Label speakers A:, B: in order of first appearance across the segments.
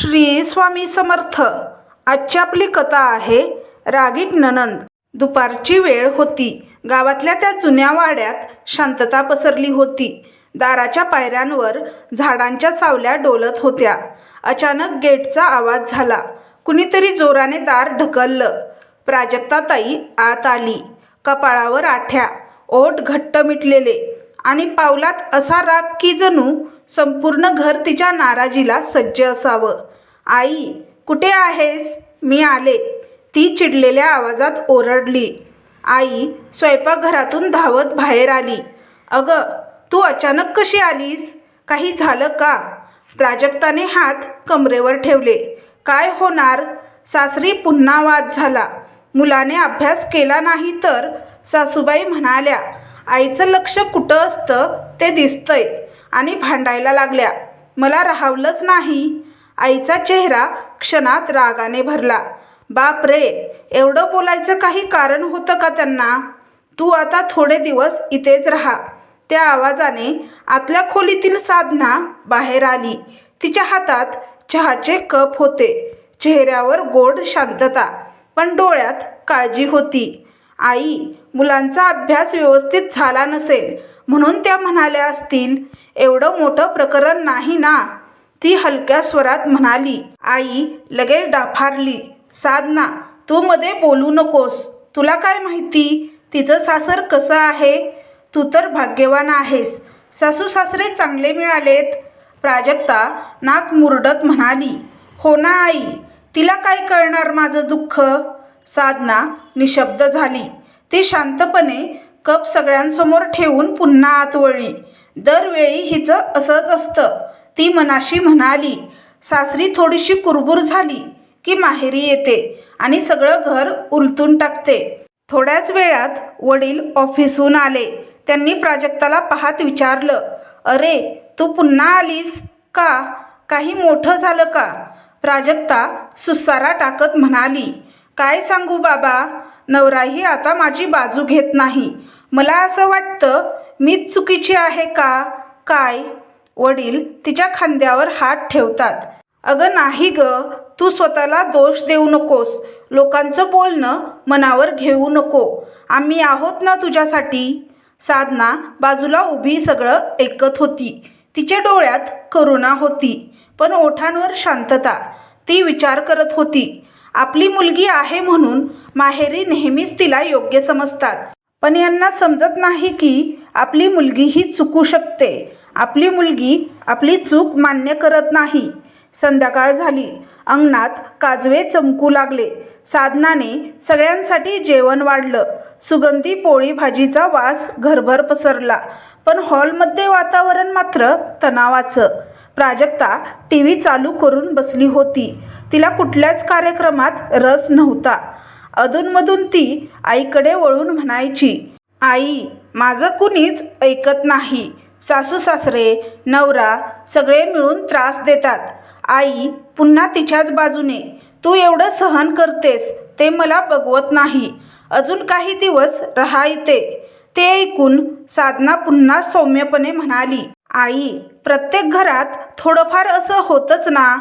A: श्री स्वामी समर्थ. आजची आपली कथा आहे रागीट ननंद. दुपारची वेळ होती. गावातल्या त्या जुन्या वाड्यात शांतता पसरली होती. दाराच्या पायऱ्यांवर झाडांच्या सावल्या डोलत होत्या. अचानक गेटचा आवाज झाला. कुणीतरी जोराने दार ढकललं. प्राजक्ताताई आत आली. कपाळावर आठ्या. ओठ घट्ट मिटलेले. आणि पावलात असा राग की जणू संपूर्ण घर तिच्या नाराजीला सज्ज असावं. आई कुठे आहेस? मी आले. ती चिडलेल्या आवाजात ओरडली. आई स्वयंपाकघरातून धावत बाहेर आली. अगं तू अचानक कशी आलीस? काही झालं का? प्राजक्ताने हात कमरेवर ठेवले. काय होणार? सासरी पुन्हा वाद झाला. मुलाने अभ्यास केला नाही तर सासूबाई म्हणाल्या आईचं लक्ष कुठं असतं ते दिसतंय. आणि भांडायला लागल्या. मला राहावलंच नाही. आईचा चेहरा क्षणात रागाने भरला. बाप रे एवढं बोलायचं काही कारण होतं का त्यांना? तू आता थोडे दिवस इथेच राहा. त्या आवाजाने आतल्या खोलीतील साधना बाहेर आली. तिच्या हातात चहाचे कप होते. चेहऱ्यावर गोड शांतता. पण डोळ्यात काळजी होती. आई मुलांचा अभ्यास व्यवस्थित झाला नसेल. म्हणून त्या म्हणाल्या असतील एवढं मोठं प्रकरण नाही ना? ती हलक्या स्वरात म्हणाली आई लगेच डाफारली. साधना तू मध्ये बोलू नकोस. तुला काय माहिती? तिचं सासर कसं आहे? तू तर भाग्यवान आहेस. सासू सासरे चांगले मिळालेत. प्राजक्ता नाक मुरडत म्हणाली हो ना आई. तिला काय कळणार माझं दुःख? साधना निशब्द झाली ती शांतपणे कप सगळ्यांसमोर ठेवून पुन्हा आत वळली दरवेळी हिचं असंच असतं. ती मनाशी म्हणाली सासरी थोडीशी कुरबुर झाली की माहेरी येते आणि सगळं घर उलटून टाकते. थोड्याच वेळात वडील ऑफिसहून आले. त्यांनी प्राजक्ताला पाहत विचारलं अरे तू पुन्हा आलीस का? काही मोठं झालं का? प्राजक्ता सुसारा टाकत म्हणाली काय सांगू बाबा? नवराही आता माझी बाजू घेत नाही. मला असं वाटतं मीच चुकीची आहे का? काय? वडील तिच्या खांद्यावर हात ठेवतात. अगं नाही ग तू स्वतःला दोष देऊ नकोस. लोकांचं बोलणं मनावर घेऊ नको. आम्ही आहोत ना तुझ्यासाठी. साधना बाजूला उभी सगळं ऐकत होती. तिच्या डोळ्यात करुणा होती पण ओठांवर शांतता. ती विचार करत होती. आपली मुलगी आहे म्हणून माहेरी नेहमीच तिला योग्य समजतात. पण यांना समजत नाही की आपली मुलगी ही चुकू शकते. आपली मुलगी आपली चूक मान्य करत नाही. संध्याकाळ झाली. अंगणात काजवे चमकू लागले. साधनाने सगळ्यांसाठी जेवण वाढलं. सुगंधी पोळी भाजीचा वास घरभर पसरला. पण हॉलमध्ये वातावरण मात्र तणावाचं. प्राजक्ता टी व्ही चालू करून बसली होती. तिला कुठल्याच कार्यक्रमात रस नव्हता. अधूनमधून ती आईकडे वळून म्हणायची आई माझं कुणीच ऐकत नाही. सासू सासरे नवरा सगळे मिळून त्रास देतात. आई पुन्हा तिच्याच बाजूने. तू एवढं सहन करतेस ते मला बघवत नाही. अजून काही दिवस राहा इथे ते ऐकून साधना पुन्हा सौम्यपणे म्हणाली आई प्रत्येक घरात थोडंफार असं होतंच ना.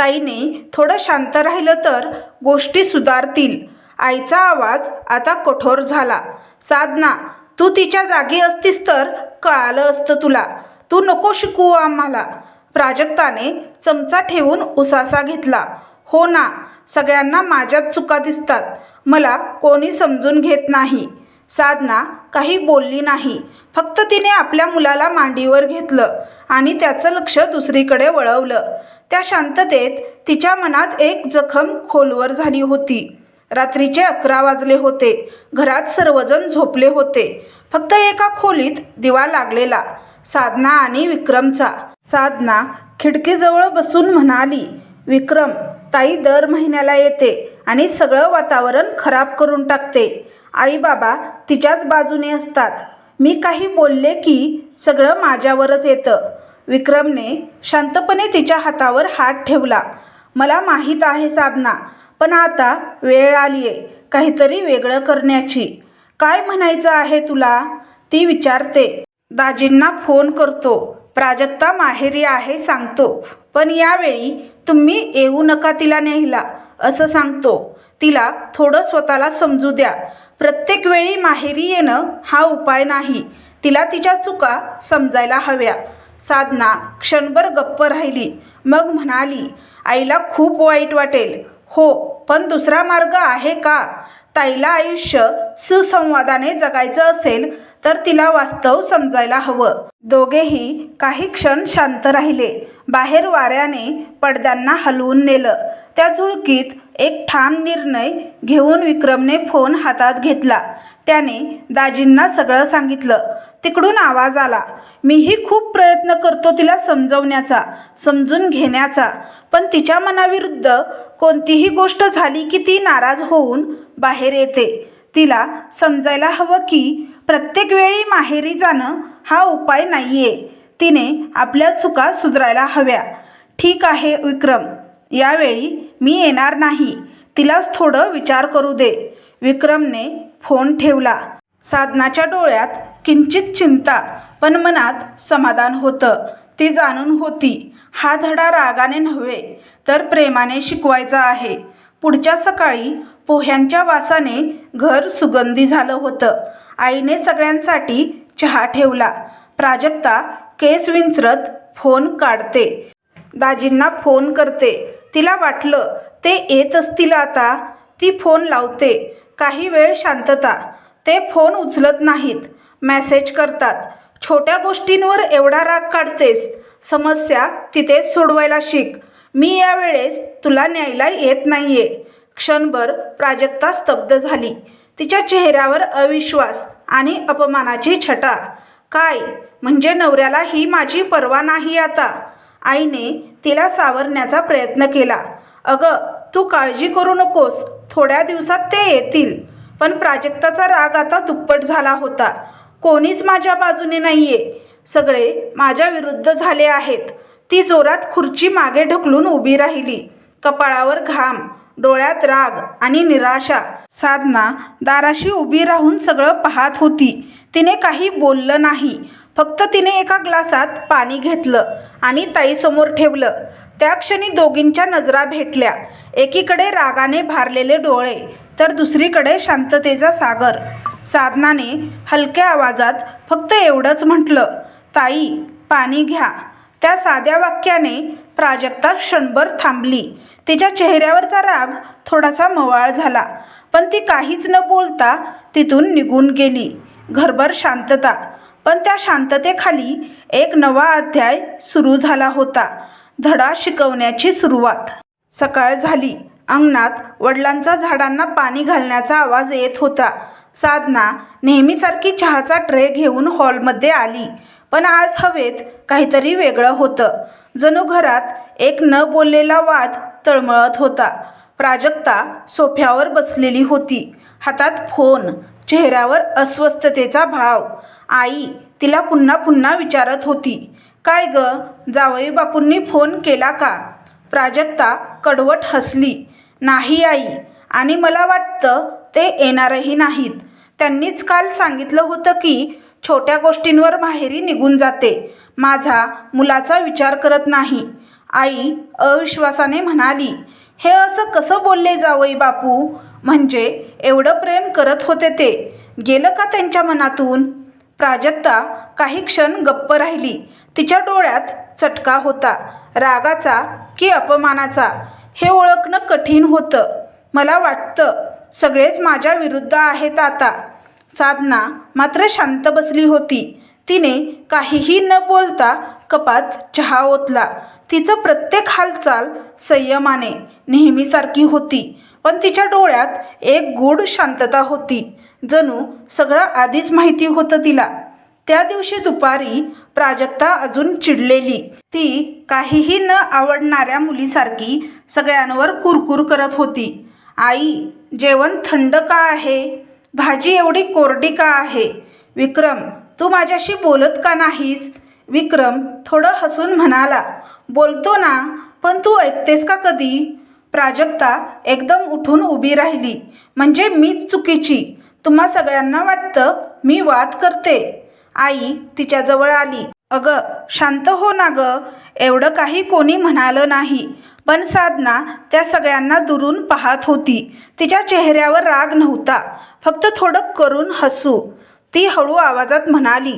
A: ताईने थोडं शांत राहिलं तर गोष्टी सुधारतील. आईचा आवाज आता कठोर झाला. साधना तू तिच्या जागी असतीस तर कळालं असतं तुला. तू नको शिकवू आम्हाला. प्राजक्ताने चमचा ठेवून उसासा घेतला. हो ना सगळ्यांना माझ्याच चुका दिसतात. मला कोणी समजून घेत नाही. साधना काही बोलली नाही. फक्त तिने आपल्या मुलाला मांडीवर घेतलं आणि त्याचं लक्ष दुसरीकडे वळवलं. त्या शांततेत तिच्या मनात एक जखम खोलवर झाली होती. रात्रीचे अकरा वाजले होते. घरात सर्वजण झोपले होते. फक्त एका खोलीत दिवा लागलेला साधना आणि विक्रमचा. साधना खिडकीजवळ बसून म्हणाली विक्रम ताई दर महिन्याला येते आणि सगळं वातावरण खराब करून टाकते. आई बाबा तिच्याच बाजूने असतात. मी काही बोलले की सगळं माझ्यावरच येतं. विक्रमने शांतपणे तिच्या हातावर हात ठेवला. मला माहीत आहे साधना पण आता वेळ आली आहे काहीतरी वेगळं करण्याची. काय म्हणायचं आहे तुला? ती विचारते. दाजींना फोन करतो. प्राजक्ता माहेरी आहे सांगतो. पण यावेळी तुम्ही येऊ नका तिला न्यायला असं सांगतो. तिला थोडं स्वतःला समजू द्या. प्रत्येक वेळी माहेरी येणं हा उपाय नाही. तिला तिच्या चुका समजायला हव्या. साधना क्षणभर गप्प राहिली. मग म्हणाली आईला खूप वाईट वाटेल. हो पण दुसरा मार्ग आहे का? ताईला आयुष्य सुसंवादाने जगायचं असेल तर तिला वास्तव समजायला हवं. दोघेही काही क्षण शांत राहिले. बाहेर वाऱ्याने पडद्यांना हलवून नेलं. त्या झुळकीत एक ठाम निर्णय घेऊन विक्रमने फोन हातात घेतला. त्याने दाजींना सगळं सांगितलं. तिकडून आवाज आला. मीही खूप प्रयत्न करतो तिला समजवण्याचा समजून घेण्याचा. पण तिच्या मनाविरुद्ध कोणतीही गोष्ट झाली की ती नाराज होऊन बाहेर येते. तिला समजायला हवं की प्रत्येक वेळी माहेरी जाणं हा उपाय नाहीये. तिने आपल्या चुका सुधारायला हव्या. ठीक आहे विक्रम. यावेळी मी येणार नाही. तिलाच थोडं विचार करू दे. विक्रमने फोन ठेवला. साधनाच्या डोळ्यात किंचित चिंता पण मनात समाधान होतं. ती जाणून होती हा धडा रागाने नव्हे तर प्रेमाने शिकवायचा आहे. पुढच्या सकाळी पोह्यांच्या वासाने घर सुगंधी झालं होतं. आईने सगळ्यांसाठी चहा ठेवला. प्राजक्ता केस विंचरत फोन काढते. दाजींना फोन करते. तिला वाटलं ते येत असतील आता. ती फोन लावते. काही वेळ शांतता. ते फोन उचलत नाहीत. मॅसेज करतात. छोट्या गोष्टींवर एवढा राग काढतेस समस्या तिथेच सोडवायला शिक. मी यावेळेस तुला न्यायला येत नाहीये. क्षणभर प्राजक्ता स्तब्ध झाली. तिच्या चेहऱ्यावर अविश्वास आणि अपमानाची छटा. काय? म्हणजे नवऱ्याला ही माझी पर्वा नाही आता? आईने तिला सावरण्याचा प्रयत्न केला. अगं तू काळजी करू नकोस. थोड्या दिवसात ते येतील. पण प्राजक्ताचा राग आता दुप्पट झाला होता. कोणीच माझ्या बाजूने नाही आहे सगळे माझ्या विरुद्ध झाले आहेत. ती जोरात खुर्ची मागे ढकलून उभी राहिली. कपाळावर घाम डोळ्यात राग आणि निराशा. साधना दाराशी उभी राहून सगळं पाहत होती. तिने काही बोललं नाही. फक्त तिने एका ग्लासात पाणी घेतलं आणि ताईसमोर ठेवलं. त्या क्षणी दोघींच्या नजरा भेटल्या. एकीकडे रागाने भारलेले डोळे तर दुसरीकडे शांततेचा सागर. साधनाने हलक्या आवाजात फक्त एवढंच म्हटलं ताई पाणी घ्या. त्या साध्या वाक्याने प्राजक्ता क्षणभर थांबली. तिच्या चेहऱ्यावरचा राग थोडासा मवाळ झाला पण ती काहीच न बोलता तिथून निघून गेली. घरभर शांतता. पण त्या शांततेखाली एक नवा अध्याय सुरू झाला होता धडा शिकवण्याची सुरुवात. सकाळ झाली. अंगणात वडिलांचा झाडांना पाणी घालण्याचा आवाज येत होता. साधना नेहमीसारखी चहाचा ट्रे घेऊन हॉलमध्ये आली. पण आज हवेत काहीतरी वेगळं होतं. जणू घरात एक न बोललेला वाद तळमळत होता. प्राजक्ता सोफ्यावर बसलेली होती. हातात फोन चेहऱ्यावर अस्वस्थतेचा भाव. आई तिला पुन्हा पुन्हा विचारत होती. काय ग जावई बापूंनी फोन केला का? प्राजक्ता कडवट हसली. नाही आई आणि मला वाटतं ते येणारही नाहीत. त्यांनीच काल सांगितलं होतं की छोट्या गोष्टींवर माहेरी निघून जाते. माझा मुलाचा विचार करत नाही. आई अविश्वासाने म्हणाली हे असं कसं बोलले जावई बापू? म्हणजे एवढं प्रेम करत होते ते. गेलं का त्यांच्या मनातून? प्राजक्ता काही क्षण गप्प राहिली. तिच्या डोळ्यात चटका होता रागाचा की अपमानाचा. हे ओळखणं कठीण होतं. मला वाटतं सगळेच माझ्या विरुद्ध आहेत आता. साधना मात्र शांत बसली होती. तिने काहीही न बोलता कपात चहा ओतला. तिचं प्रत्येक हालचाल संयमाने नेहमीसारखी होती पण तिच्या डोळ्यात एक गूढ शांतता होती. जणू सगळं आधीच माहिती होतं तिला. त्या दिवशी दुपारी प्राजक्ता अजून चिडलेली. ती काहीही न आवडणाऱ्या मुलीसारखी सगळ्यांवर कुरकुर करत होती. आई जेवण थंड का आहे? भाजी एवढी कोरडी का आहे? विक्रम तू माझ्याशी बोलत का नाहीस? विक्रम थोडं हसून म्हणाला बोलतो ना पण तू ऐकतेस का कधी? प्राजक्ता एकदम उठून उभी राहिली म्हणजे मीच चुकीची तुम्हा सगळ्यांना वाटतं मी वाद करते. आई तिच्याजवळ आली अगं शांत हो ना गं एवढं काही कोणी म्हणालं नाही पण साधना त्या सगळ्यांना दुरून पाहत होती. तिच्या चेहऱ्यावर राग नव्हता. फक्त थोडं करून हसू. ती हळू आवाजात म्हणाली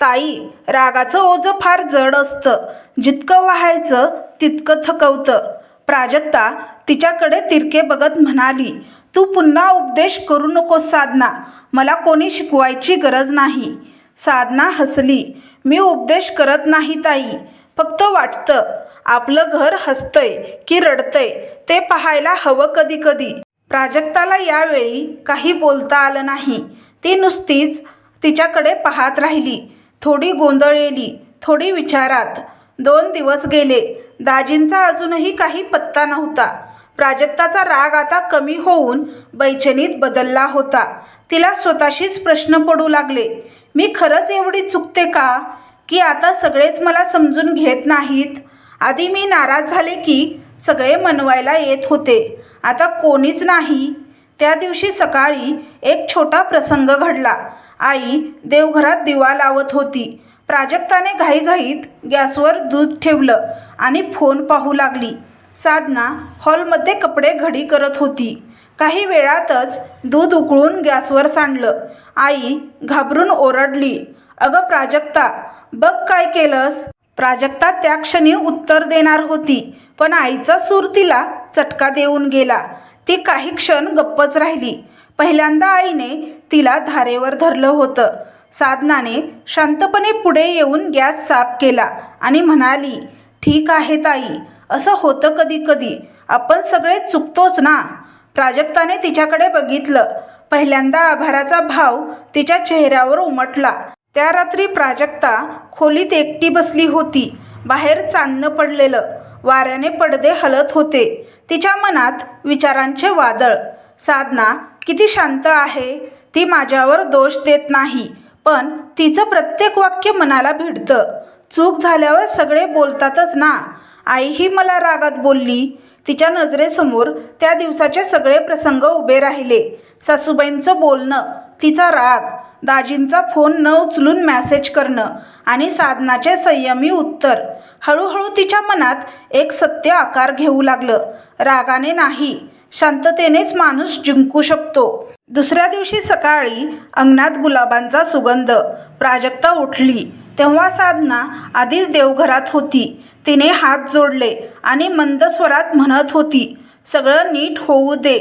A: ताई रागाचं ओझं फार जड असतं. जितकं व्हायचं तितकं थकवतं. प्राजक्ता तिच्याकडे तिरके बघत म्हणाली तू पुन्हा उपदेश करू नकोस साधना. मला कोणी शिकवायची गरज नाही. साधना हसली मी उपदेश करत नाही ताई. फक्त वाटतं. आपलं घर हसतंय की रडतंय ते पाहायला हवं कधी कधी. प्राजक्ताला यावेळी काही बोलता आलं नाही. ती नुसतीच तिच्याकडे पाहत राहिली. थोडी गोंधळलेली थोडी विचारात. दोन दिवस गेले. दाजींचा अजूनही काही पत्ता नव्हता. प्राजक्ताचा राग आता कमी होऊन बैचनीत बदलला होता. तिला स्वतःशीच प्रश्न पडू लागले. मी खरंच एवढी चुकते का? की आता सगळेच मला समजून घेत नाहीत. आधी मी नाराज झाले की सगळे मनवायला येत होते. आता कोणीच नाही. त्या दिवशी सकाळी एक छोटा प्रसंग घडला. आई देवघरात दिवा लावत होती. प्राजक्ताने घाईघाईत गॅसवर दूध ठेवलं आणि फोन पाहू लागली. साधना हॉलमध्ये कपडे घडी करत होती. काही वेळातच दूध उकळून गॅसवर सांडलं. आई घाबरून ओरडली. अगं प्राजक्ता बघ काय केलंस. प्राजक्ता त्या क्षणी उत्तर देणार होती पण आईचा सूर तिला चटका देऊन गेला. ती काही क्षण गप्पच राहिली. पहिल्यांदा आईने तिला धारेवर धरलं होतं. साधनाने शांतपणे पुढे येऊन गॅस साफ केला आणि म्हणाली ठीक आहे ताई असं होतं कधी कधी आपण सगळे चुकतोच ना? प्राजक्ताने तिच्याकडे बघितलं. पहिल्यांदा आभाराचा भाव तिच्या चेहऱ्यावर उमटला. त्या रात्री प्राजक्ता खोलीत एकटी बसली होती. बाहेर चांदणं पडलेलं. वाऱ्याने पडदे हलत होते. तिच्या मनात विचारांचे वादळ. साधना किती शांत आहे. ती माझ्यावर दोष देत नाही. पण तिचं प्रत्येक वाक्य मनाला भिडतं. चूक झाल्यावर सगळे बोलतातच ना. आईही मला रागात बोलली. तिच्या नजरेसमोर त्या दिवसाचे सगळे प्रसंग उभे राहिले. सासूबाईंचं बोलणं तिचा राग. दाजींचा फोन न उचलून मॅसेज करणं आणि साधनाचे संयमी उत्तर. हळूहळू तिच्या मनात एक सत्य आकार घेऊ लागलं. रागाने नाही शांततेनेच माणूस जिंकू शकतो. दुसऱ्या दिवशी सकाळी अंगणात गुलाबांचा सुगंध. प्राजक्ता उठली. तेव्हा साधना आधीच देवघरात होती. तिने हात जोडले आणि मंद स्वरात म्हणत होती सगळं नीट होऊ दे.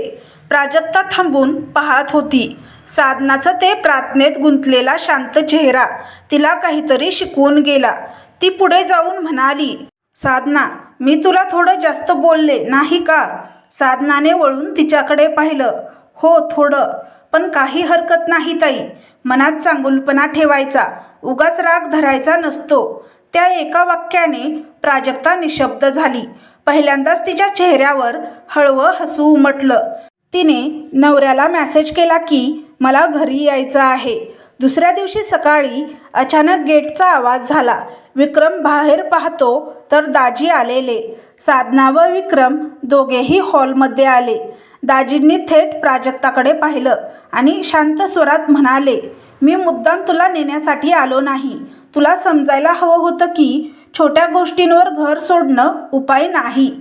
A: प्राजक्ता थांबून पाहत होती. साधनाचा ते प्रार्थनेत गुंतलेला शांत चेहरा तिला काहीतरी शिकवून गेला. ती पुढे जाऊन म्हणाली साधना मी तुला थोडं जास्त बोलले नाही का? साधनाने वळून तिच्याकडे पाहिलं. हो थोडं. पण काही हरकत नाही ताई. मनात चांगुलपणा ठेवायचा. उगाच राग धरायचा नसतो. त्या एका वाक्याने प्राजक्ता निशब्द झाली. पहिल्यांदाच तिच्या चेहऱ्यावर हळवं हसू उमटलं. तिने नवऱ्याला मॅसेज केला की मला घरी यायचं आहे. दुसऱ्या दिवशी सकाळी अचानक गेटचा आवाज झाला. विक्रम बाहेर पाहतो तर दाजी आलेले. साधना व विक्रम दोघेही हॉलमध्ये आले. दाजींनी थेट प्राजक्ताकडे पाहिलं आणि शांत स्वरात म्हणाले मी मुद्दाम तुला नेण्यासाठी आलो नाही. तुला समजायला हवं होतं की छोट्या गोष्टींवर घर सोडणं उपाय नाही.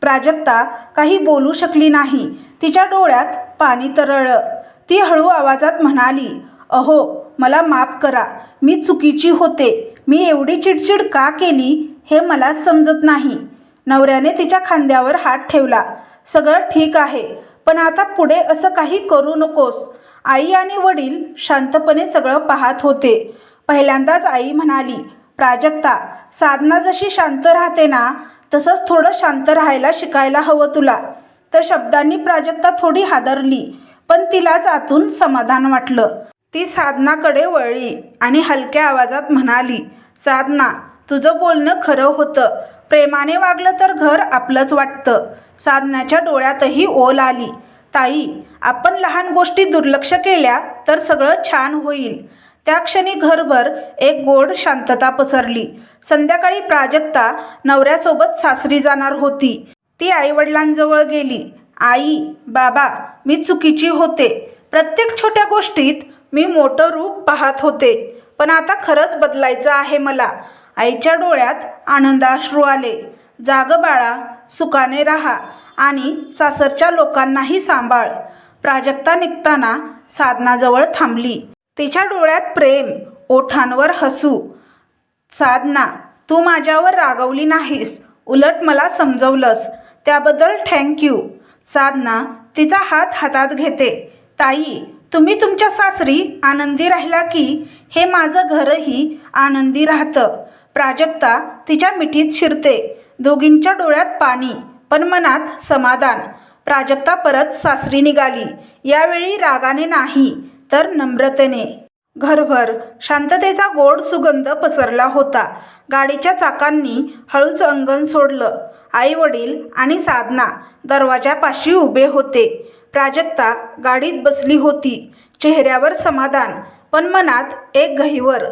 A: प्राजक्ता काही बोलू शकली नाही. तिच्या डोळ्यात पाणी तरळलं. ती हळू आवाजात म्हणाली अहो मला माफ करा. मी चुकीची होते. मी एवढी चिडचिड का केली हे मला समजत नाही. नवऱ्याने तिच्या खांद्यावर हात ठेवला. सगळं ठीक आहे पण आता पुढे असं काही करू नकोस. आई आणि वडील शांतपणे सगळं पाहत होते. पहिल्यांदाच आई म्हणाली प्राजक्ता साधना जशी शांत राहते ना तसंच थोडं शांत राहायला शिकायला हवं तुला. तर शब्दांनी प्राजक्ता थोडी हादरली. पण तिलाच आतून समाधान वाटलं. ती साधनाकडे वळली आणि हलक्या आवाजात म्हणाली साधना तुझं बोलणं खरं होतं. प्रेमाने वागलं तर घर आपलंच वाटतं. साधनाच्या डोळ्यातही ओल आली. ताई आपण लहान गोष्टी दुर्लक्ष केल्या तर सगळं छान होईल. त्या क्षणी घरभर एक गोड शांतता पसरली. संध्याकाळी प्राजक्ता नवऱ्यासोबत सासरी जाणार होती. ती आईवडिलांजवळ गेली. आई बाबा मी चुकीची होते. प्रत्येक छोट्या गोष्टीत मी मोठं रूप पाहत होते. पण आता खरंच बदलायचं आहे मला. आईच्या डोळ्यात आनंदाश्रू आले. जाग बाळा सुखाने राहा आणि सासरच्या लोकांनाही सांभाळ. प्राजक्ता निघताना साधनाजवळ थांबली. तिच्या डोळ्यात प्रेम ओठांवर हसू. साधना तू माझ्यावर रागवली नाहीस. उलट मला समजवलंस. त्याबद्दल थँक्यू. साधना तिचा हात हातात घेते. ताई तुम्ही तुमच्या सासरी आनंदी राहिला की? हे माझं घरही आनंदी राहतं. प्राजक्ता तिच्या मिठीत शिरते. दोघींच्या डोळ्यात पाणी पण मनात समाधान. प्राजक्ता परत सासरी निघाली. यावेळी रागाने नाही तर नम्रतेने. घरभर शांततेचा गोड सुगंध पसरला होता. गाडीच्या चाकांनी हळूच अंगण सोडलं. आई वडील आणि साधना दरवाजापाशी उभे होते. प्राजक्ता गाडीत बसली होती. चेहऱ्यावर समाधान पण मनात एक गहिवर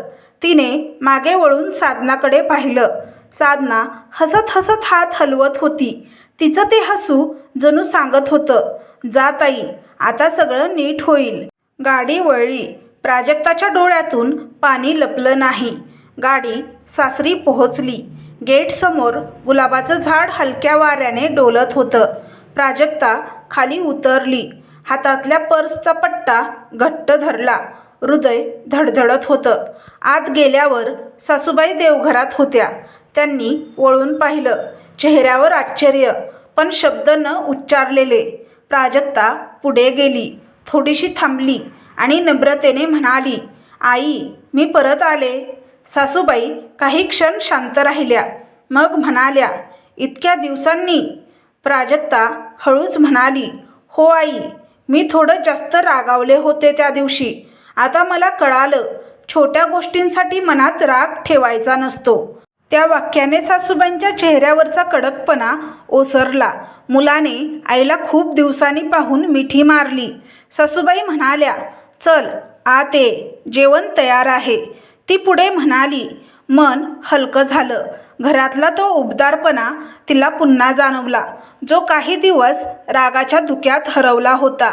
A: तिने मागे वळून साधनाकडे पाहिलं. साधना हसत हसत हात हलवत होती. तिचं ते हसू जणू सांगत होतं जात आई आता सगळं नीट होईल. गाडी वळली. प्राजक्ताच्या डोळ्यातून पाणी लपलं नाही. गाडी सासरी पोहोचली. गेटसमोर गुलाबाचं झाड हलक्या वाऱ्याने डोलत होतं. प्राजक्ता खाली उतरली. हातातल्या पर्सचा पट्टा घट्ट धरला. हृदय धडधडत होतं. आत गेल्यावर सासूबाई देवघरात होत्या. त्यांनी वळून पाहिलं. चेहऱ्यावर आश्चर्य पण शब्द न उच्चारलेले. प्राजक्ता पुढे गेली. थोडीशी थांबली आणि नम्रतेने म्हणाली आई मी परत आले. सासूबाई काही क्षण शांत राहिल्या. मग म्हणाल्या इतक्या दिवसांनी प्राजक्ता हळूच म्हणाली हो आई मी थोडं जास्त रागावले होते त्या दिवशी. आता मला कळालं छोट्या गोष्टींसाठी मनात राग ठेवायचा नसतो. त्या वाक्याने सासूबाईंच्या चेहऱ्यावरचा कडकपणा ओसरला. मुलाने आईला खूप दिवसांनी पाहून मिठी मारली. सासूबाई म्हणाल्या चल आते जेवण तयार आहे. ती पुढे म्हणाली मन हलकं झालं. घरातला तो उबदारपणा तिला पुन्हा जाणवला. जो काही दिवस रागाच्या धुक्यात हरवला होता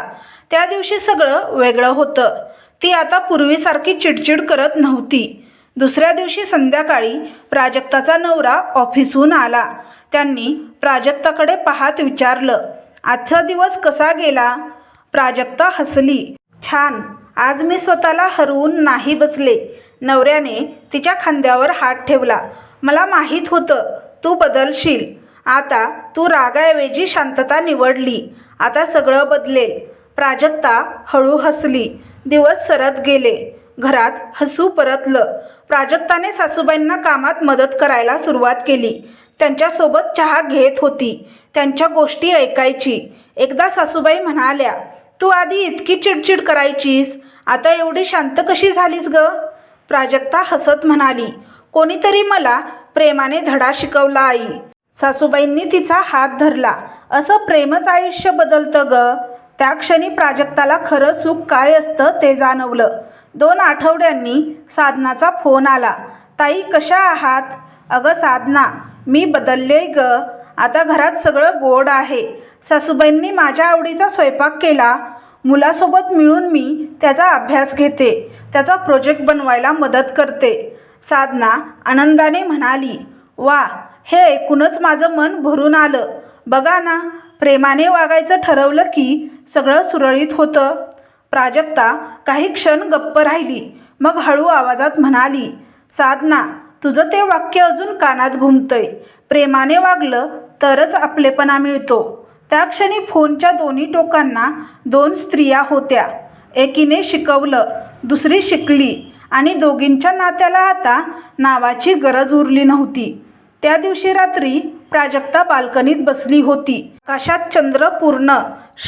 A: त्या दिवशी सगळं वेगळं होतं. ती आता पूर्वीसारखी चिडचिड करत नव्हती. दुसऱ्या दिवशी संध्याकाळी प्राजक्ताचा नवरा ऑफिसहून आला. त्यांनी प्राजक्ताकडे पाहत विचारलं आजचा दिवस कसा गेला? प्राजक्ता हसली. छान. आज मी स्वतःला हरवून नाही बसले. नवऱ्याने तिच्या खांद्यावर हात ठेवला. मला माहीत होतं तू बदलशील. आता तू रागाऐवजी शांतता निवडली. आता सगळं बदलेल. प्राजक्ता हळू हसली. दिवस सरत गेले. घरात हसू परतलं. प्राजक्ताने सासूबाईंना कामात मदत करायला सुरुवात केली. त्यांच्यासोबत चहा घेत होती. त्यांच्या गोष्टी ऐकायची. एकदा सासूबाई म्हणाल्या तू आधी इतकी चिडचिड करायचीस. आता एवढी शांत कशी झालीस ग? प्राजक्ता हसत म्हणाली कोणीतरी मला प्रेमाने धडा शिकवला आई. सासूबाईंनी तिचा हात धरला. असं प्रेमच आयुष्य बदलतं ग. त्या क्षणी प्राजक्ताला खरं सुख काय असतं ते जाणवलं. दोन आठवड्यांनी साधनाचा फोन आला. ताई कशा आहात? अगं साधना मी बदलले ग. आता घरात सगळं गोड आहे. सासूबाईंनी माझ्या आवडीचा स्वयंपाक केला. मुलासोबत मिळून मी त्याचा अभ्यास घेते त्याचा प्रोजेक्ट बनवायला मदत करते. साधना आनंदाने म्हणाली वा हे ऐकूनच माझं मन भरून आलं. बघा ना प्रेमाने वागायचं ठरवलं की सगळं सुरळीत होतं. प्राजक्ता काही क्षण गप्प राहिली मग हळू आवाजात म्हणाली साधना तुझं ते वाक्य अजून कानात घुमतंय. प्रेमाने वागलं तरच आपलेपणा मिळतो. त्या क्षणी फोनच्या दोन्ही टोकांना दोन स्त्रिया होत्या. एकीने शिकवलं दुसरी शिकली आणि दोघींच्या नात्याला आता नावाची गरज उरली नव्हती. त्या दिवशी रात्री प्राजक्ता बाल्कनीत बसली होती. आकाशात चंद्र पूर्ण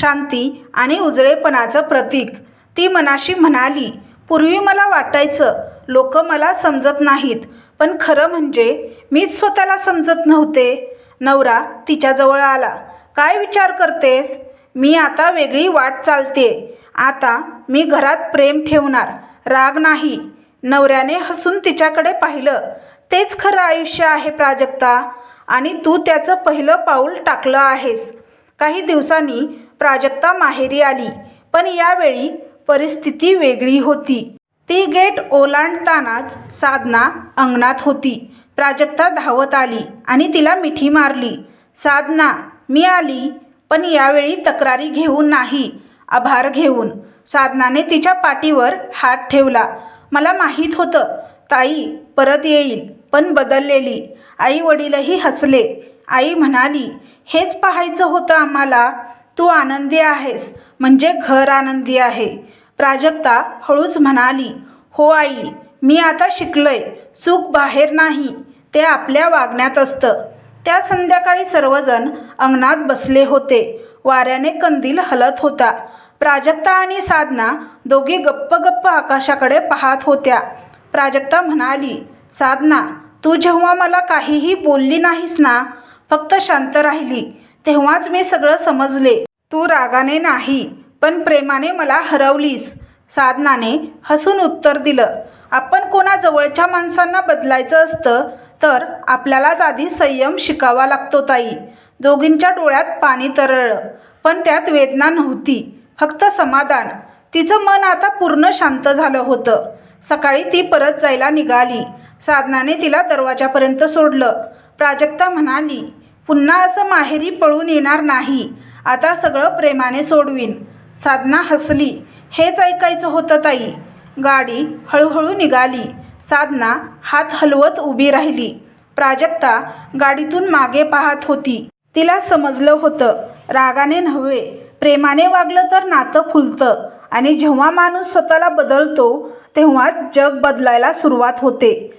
A: शांती आणि उजळेपणाचं प्रतीक. ती मनाशी म्हणाली पूर्वी मला वाटायचं लोक मला समजत नाहीत पण खरं म्हणजे मीच स्वतःला समजत नव्हते. नवरा तिच्याजवळ आला. काय विचार करतेस? मी आता वेगळी वाट चालते आता मी घरात प्रेम ठेवणार. राग नाही. नवऱ्याने हसून तिच्याकडे पाहिलं. तेच खरं आयुष्य आहे प्राजक्ता. आणि तू त्याचं पहिलं पाऊल टाकलं आहेस. काही दिवसांनी प्राजक्ता माहेरी आली. पण यावेळी परिस्थिती वेगळी होती. ती गेट ओलांडतानाच साधना अंगणात होती. प्राजक्ता धावत आली आणि तिला मिठी मारली. साधना मी आली पण यावेळी तक्रारी घेऊन नाही आभार घेऊन. साधनाने तिच्या पाठीवर हात ठेवला. मला माहीत होतं ताई परत येईल पण बदललेली. आई वडीलही हसले. आई म्हणाली हेच पाहायचं होतं आम्हाला. तू आनंदी आहेस म्हणजे घर आनंदी आहे. प्राजक्ता हळूच म्हणाली हो आई मी आता शिकलोय. सुख बाहेर नाही. ते आपल्या वागण्यात असतं. त्या संध्याकाळी सर्वजण अंगणात बसले होते. वाऱ्याने कंदील हलत होता. प्राजक्ता आणि साधना दोघी गप्प गप्प आकाशाकडे पाहत होत्या. प्राजक्ता म्हणाली साधना तू जेव्हा मला काहीही बोलली नाहीस ना फक्त शांत राहिली तेव्हाच मी सगळं समजले. तू रागाने नाही पण प्रेमाने मला हरवलीस. साधनाने हसून उत्तर दिलं आपण कोणा जवळच्या माणसांना बदलायचं असतं तर आपल्यालाच आधी संयम शिकावा लागतो ताई. दोघींच्या डोळ्यात पाणी तरळलं. पण त्यात वेदना नव्हती फक्त समाधान. तिचं मन आता पूर्ण शांत झालं होतं. सकाळी ती परत जायला निघाली. साधनाने तिला दरवाजापर्यंत सोडलं. प्राजक्ता म्हणाली पुन्हा असं माहेरी पळून येणार नाही. आता सगळं प्रेमाने सोडवीन. साधना हसली. हेच ऐकायचं होतं ताई. गाडी हळूहळू निघाली. साधना हात हलवत उभी राहिली. प्राजक्ता गाडीतून मागे पाहत होती. तिला समजलं होतं. रागाने नव्हे. प्रेमाने वागलं तर नातं फुलतं. आणि जेव्हा माणूस स्वतःला बदलतो तेव्हा जग बदलायला सुरुवात होते.